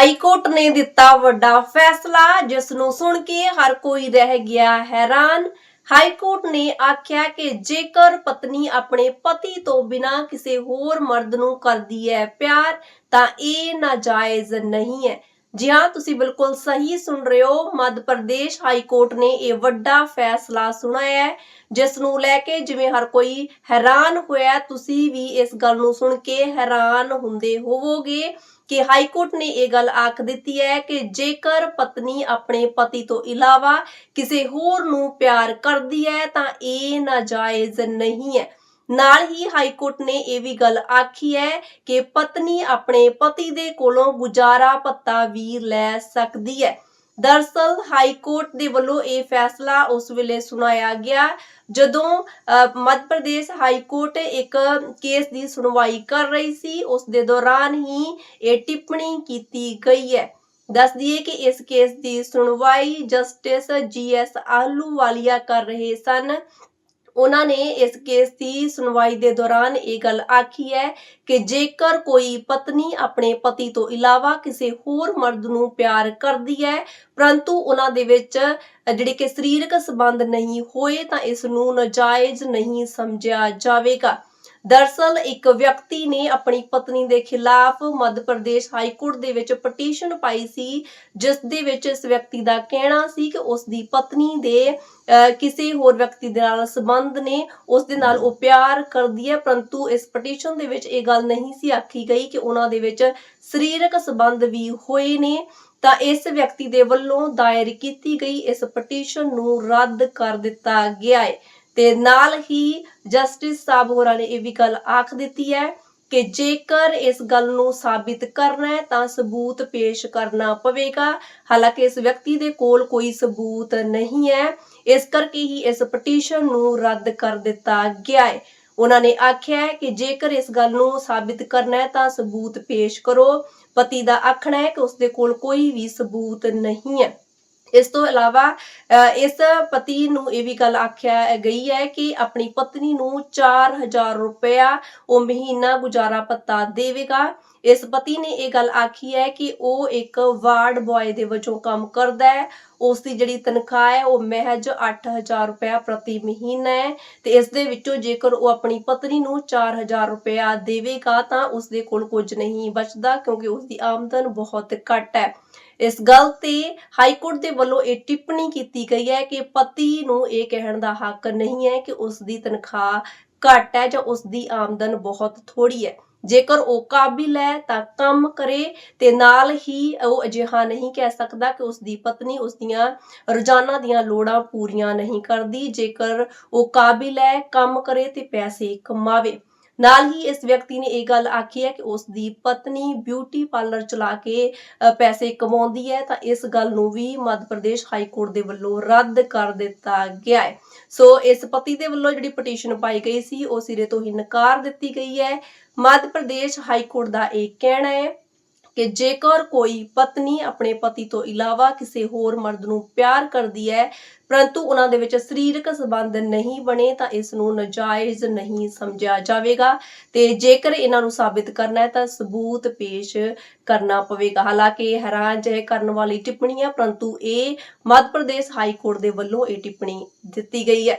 High court ਨੇ ਦਿੱਤਾ ਵੱਡਾ ਫੈਸਲਾ ਜਿਸ ਨੂੰ ਸੁਣ ਕੇ ਹਰ ਕੋਈ ਰਹਿ ਗਿਆ ਹੈਰਾਨ। ਹਾਈ ਕੋਰਟ ਨੇ ਆਖਿਆ ਕਿ ਜੇਕਰ ਪਤਨੀ ਆਪਣੇ ਪਤੀ ਤੋਂ ਬਿਨਾਂ ਕਿਸੇ ਹੋਰ ਮਰਦ ਨੂੰ ਕਰਦੀ ਹੈ ਪਿਆਰ, ਤਾਂ ਇਹ ਨਾਜਾਇਜ਼ ਨਹੀਂ ਹੈ। ਜੀ ਹਾਂ, ਤੁਸੀਂ ਬਿਲਕੁਲ ਸਹੀ ਸੁਣ ਰਹੇ ਹੋ। ਮੱਧ ਪ੍ਰਦੇਸ਼ ਹਾਈ ਕੋਰਟ ਨੇ ਇਹ ਵੱਡਾ ਫੈਸਲਾ ਸੁਣਾਇਆ ਹੈ ਜਿਸ ਨੂੰ ਲੈ ਕੇ ਜਿਵੇਂ ਹਰ ਕੋਈ ਹੈਰਾਨ ਹੋਇਆ, ਤੁਸੀਂ ਵੀ ਇਸ ਗੱਲ ਨੂੰ ਸੁਣ ਕੇ ਹੈਰਾਨ ਹੁੰਦੇ ਹੋਵੋਗੇ। ਕਿ ਹਾਈ ਕੋਰਟ ਨੇ ਇਹ ਗੱਲ ਆਖ ਦਿੱਤੀ ਹੈ ਕਿ ਜੇਕਰ ਪਤਨੀ ਆਪਣੇ ਪਤੀ ਤੋਂ ਇਲਾਵਾ ਕਿਸੇ ਹੋਰ ਨੂੰ ਪਿਆਰ ਕਰਦੀ ਹੈ, ਤਾਂ ਇਹ ਨਾਜਾਇਜ਼ ਨਹੀਂ ਹੈ। ਨਾਲ ਹੀ ਹਾਈ ਕੋਰਟ ਨੇ ਇਹ ਵੀ ਗੱਲ ਆਖੀ ਹੈ ਕਿ ਪਤਨੀ ਆਪਣੇ ਪਤੀ ਦੇ ਕੋਲੋਂ ਗੁਜ਼ਾਰਾ ਭੱਤਾ ਵੀ ਲੈ ਸਕਦੀ ਹੈ। ਦਰਸਲ ਹਾਈ ਕੋਰਟ ਦੇ ਵੱਲੋਂ ਇਹ ਫੈਸਲਾ ਉਸ ਵੇਲੇ ਸੁਣਾਇਆ ਗਿਆ, ਜਦੋਂ ਮੱਧ ਪ੍ਰਦੇਸ਼ ਹਾਈ ਕੋਰਟ ਇੱਕ ਕੇਸ ਦੀ ਸੁਣਵਾਈ ਕਰ ਰਹੀ ਸੀ, ਉਸ ਦੇ ਦੌਰਾਨ ਹੀ ਇਹ ਟਿੱਪਣੀ ਕੀਤੀ ਗਈ ਹੈ। ਦੱਸ ਦਈਏ ਕਿ ਇਸ ਕੇਸ ਦੀ ਸੁਣਵਾਈ ਜਸਟਿਸ ਜੀਐਸ ਆਹਲੂਵਾਲੀਆ ਕਰ ਰਹੇ ਸਨ। ਉਹਨਾਂ ਨੇ ਇਸ ਕੇਸ ਦੀ ਸੁਣਵਾਈ ਦੇ ਦੌਰਾਨ ਇਹ ਗੱਲ ਆਖੀ ਹੈ ਕਿ ਜੇਕਰ ਕੋਈ ਪਤਨੀ ਆਪਣੇ ਪਤੀ ਤੋਂ ਇਲਾਵਾ ਕਿਸੇ ਹੋਰ ਮਰਦ ਨੂੰ ਪਿਆਰ ਕਰਦੀ ਹੈ, ਪਰੰਤੂ ਉਹਨਾਂ ਦੇ ਵਿੱਚ ਜਿਹੜੇ ਕਿ ਸਰੀਰਕ ਸੰਬੰਧ ਨਹੀਂ ਹੋਏ ਤਾਂ ਇਸ ਨੂੰ ਨਾਜਾਇਜ਼ ਨਹੀਂ ਸਮਝਿਆ ਜਾਵੇਗਾ। ਦਰਸਲ ਇੱਕ ਵਿਅਕਤੀ ਨੇ ਆਪਣੀ ਪਤਨੀ ਦੇ ਖਿਲਾਫ ਮੱਧ ਪ੍ਰਦੇਸ਼ ਹਾਈ ਕੋਰਟ ਦੇ ਵਿੱਚ ਪਟੀਸ਼ਨ ਪਾਈ ਸੀ, ਜਿਸ ਦੇ ਵਿੱਚ ਇਸ ਵਿਅਕਤੀ ਦਾ ਕਹਿਣਾ ਸੀ ਕਿ ਉਸ ਦੀ ਪਤਨੀ ਦੇ ਕਿਸੇ ਹੋਰ ਵਿਅਕਤੀ ਦੇ ਨਾਲ ਸੰਬੰਧ ਨੇ, ਉਸ ਦੇ ਨਾਲ ਉਹ ਪਿਆਰ ਕਰਦੀ ਹੈ, ਪਰੰਤੂ ਇਸ ਪਟੀਸ਼ਨ ਦੇ ਵਿੱਚ ਇਹ ਗੱਲ ਨਹੀਂ ਸੀ ਆਖੀ ਗਈ ਕਿ ਉਹਨਾਂ ਦੇ ਵਿੱਚ ਸਰੀਰਕ ਸੰਬੰਧ ਵੀ ਹੋਏ ਨੇ। ਤਾਂ ਇਸ ਵਿਅਕਤੀ ਦੇ ਵੱਲੋਂ ਦਾਇਰ ਕੀਤੀ ਗਈ ਇਸ ਪਟੀਸ਼ਨ ਨੂੰ ਰੱਦ ਕਰ ਦਿੱਤਾ ਗਿਆ ਹੈ। ਤੇ ਨਾਲ ਹੀ ਜਸਟਿਸ ਸਾਹਿਬ ਹੋਰਾਂ ਨੇ ਇਹ ਵੀ ਗੱਲ ਆਖ ਦਿੱਤੀ ਹੈ ਕਿ ਜੇਕਰ ਇਸ ਗੱਲ ਨੂੰ ਸਾਬਿਤ ਕਰਨਾ ਹੈ, ਤਾਂ ਸਬੂਤ ਪੇਸ਼ ਕਰਨਾ ਪਵੇਗਾ। ਹਾਲਾਂਕਿ ਇਸ ਵਿਅਕਤੀ ਦੇ ਕੋਲ ਕੋਈ ਸਬੂਤ ਨਹੀਂ ਹੈ। ਇਸ ਕਰਕੇ ਹੀ ਇਸ ਪਟੀਸ਼ਨ ਨੂੰ ਰੱਦ ਕਰ ਦਿੱਤਾ ਗਿਆ ਹੈ। ਉਹਨਾਂ ਨੇ ਆਖਿਆ ਕਿ ਜੇਕਰ ਇਸ ਗੱਲ ਨੂੰ ਸਾਬਿਤ ਕਰਨਾ ਹੈ, ਤਾਂ ਸਬੂਤ ਪੇਸ਼ ਕਰੋ। ਪਤੀ ਦਾ ਆਖਣਾ ਹੈ ਕਿ ਉਸ ਦੇ ਕੋਲ ਕੋਈ ਵੀ ਸਬੂਤ ਨਹੀਂ ਹੈ। ਇਸ ਤੋਂ ਇਲਾਵਾ ਅ, ਇਸ ਪਤੀ ਨੂੰ ਇਹ ਵੀ ਗੱਲ ਆਖਿਆ ਗਈ ਹੈ ਕਿ ਆਪਣੀ ਪਤਨੀ ਨੂੰ 4000 ਰੁਪਇਆ ਉਹ ਮਹੀਨਾ ਗੁਜ਼ਾਰਾ ਭੱਤਾ ਦੇਵੇਗਾ। ਇਸ ਪਤੀ ਨੇ ਇਹ ਗੱਲ ਆਖੀ ਹੈ ਕਿ ਉਹ ਇੱਕ ਵਾਰਡ ਬॉय ਦੇ ਵਜੋਂ ਕੰਮ ਕਰਦਾ ਹੈ। ਉਸ ਦੀ ਜਿਹੜੀ ਤਨਖਾਹ ਹੈ, ਉਹ ਮਹਿਜ 8000 ਰੁਪਇਆ ਪ੍ਰਤੀ ਮਹੀਨਾ ਹੈ ਤੇ ਇਸ ਦੇ ਵਿੱਚੋਂ ਜੇਕਰ ਉਹ ਆਪਣੀ ਪਤਨੀ ਨੂੰ 4000 ਰੁਪਇਆ ਦੇਵੇਗਾ, ਤਾਂ ਉਸ ਦੇ ਕੋਲ ਕੁਝ ਨਹੀਂ ਬਚਦਾ ਕਿਉਂਕਿ ਉਸ ਦੀ ਆਮਦਨ ਬਹੁਤ ਘੱਟ ਹੈ। ਇਸ ਗੱਲ ਤੇ ਹਾਈ ਕੋਰਟ ਦੇ ਵੱਲੋਂ ਇਹ ਟਿੱਪਣੀ ਕੀਤੀ ਗਈ ਹੈ ਕਿ ਪਤੀ ਨੂੰ ਇਹ ਕਹਿਣ ਦਾ ਹੱਕ ਨਹੀਂ ਹੈ ਕਿ ਉਸ ਦੀ ਤਨਖਾਹ ਘੱਟ ਹੈ ਜਾਂ ਉਸ ਦੀ ਆਮਦਨ ਬਹੁਤ ਥੋੜੀ ਹੈ। ਜੇਕਰ ਉਹ ਕਾਬਿਲ ਹੈ ਤਾਂ ਕੰਮ ਕਰੇ ਤੇ ਨਾਲ ਹੀ ਉਹ ਅਜਿਹਾ ਨਹੀਂ ਕਹਿ ਸਕਦਾ ਕਿ ਉਸ ਦੀ ਪਤਨੀ ਉਸ ਦੀਆਂ ਰੋਜ਼ਾਨਾ ਦੀਆਂ ਲੋੜਾਂ ਪੂਰੀਆਂ ਨਹੀਂ ਕਰਦੀ। ਜੇਕਰ ਉਹ ਕਾਬਿਲ ਹੈ, ਕੰਮ ਕਰੇ ਤੇ ਪੈਸੇ ਕਮਾਵੇ। ਨਾਲ ਹੀ ਇਸ ਵਿਅਕਤੀ ਨੇ ਇਹ ਗੱਲ ਆਖੀ ਹੈ ਕਿ ਉਸ ਦੀ ਪਤਨੀ ਬਿਊਟੀ ਪਾਰਲਰ ਚਲਾ ਕੇ ਪੈਸੇ ਕਮਾਉਂਦੀ ਹੈ, ਤਾਂ ਇਸ ਗੱਲ ਨੂੰ ਵੀ ਮੱਧ ਪ੍ਰਦੇਸ਼ ਹਾਈ ਕੋਰਟ ਦੇ ਵੱਲੋਂ ਰੱਦ ਕਰ ਦਿੱਤਾ ਗਿਆ ਹੈ। ਸੋ ਇਸ ਪਤੀ ਦੇ ਵੱਲੋਂ ਜਿਹੜੀ ਪਟੀਸ਼ਨ ਪਾਈ ਗਈ ਸੀ, ਉਹ ਸਿਰੇ ਤੋਂ ਹੀ ਨਕਾਰ ਦਿੱਤੀ ਗਈ ਹੈ। ਮੱਧ ਪ੍ਰਦੇਸ਼ ਹਾਈ ਕੋਰਟ ਦਾ ਇਹ ਕਹਿਣਾ ਹੈ ਕਿ ਜੇਕਰ ਕੋਈ ਪਤਨੀ ਆਪਣੇ ਪਤੀ ਤੋਂ ਇਲਾਵਾ ਕਿਸੇ ਹੋਰ ਮਰਦ ਨੂੰ ਪਿਆਰ ਕਰਦੀ ਹੈ, ਪਰੰਤੂ ਉਹਨਾਂ ਦੇ ਵਿੱਚ ਸਰੀਰਕ ਸੰਬੰਧ ਨਹੀਂ ਬਣੇ, ਤਾਂ ਇਸ ਨੂੰ ਨਾਜਾਇਜ਼ ਨਹੀਂ ਸਮਝਿਆ ਜਾਵੇਗਾ। ਤੇ ਜੇਕਰ ਇਹਨਾਂ ਨੂੰ ਸਾਬਿਤ ਕਰਨਾ ਹੈ, ਤਾਂ ਸਬੂਤ ਪੇਸ਼ ਕਰਨਾ ਪਵੇਗਾ। ਹਾਲਾਂਕਿ ਇਹ ਹੈਰਾਨ ਜਿਹੇ ਕਰਨ ਵਾਲੀ ਟਿੱਪਣੀ ਹੈ, ਪਰੰਤੂ ਇਹ ਮੱਧ ਪ੍ਰਦੇਸ਼ ਹਾਈ ਕੋਰਟ ਦੇ ਵੱਲੋਂ ਇਹ ਟਿੱਪਣੀ ਦਿੱਤੀ ਗਈ ਹੈ।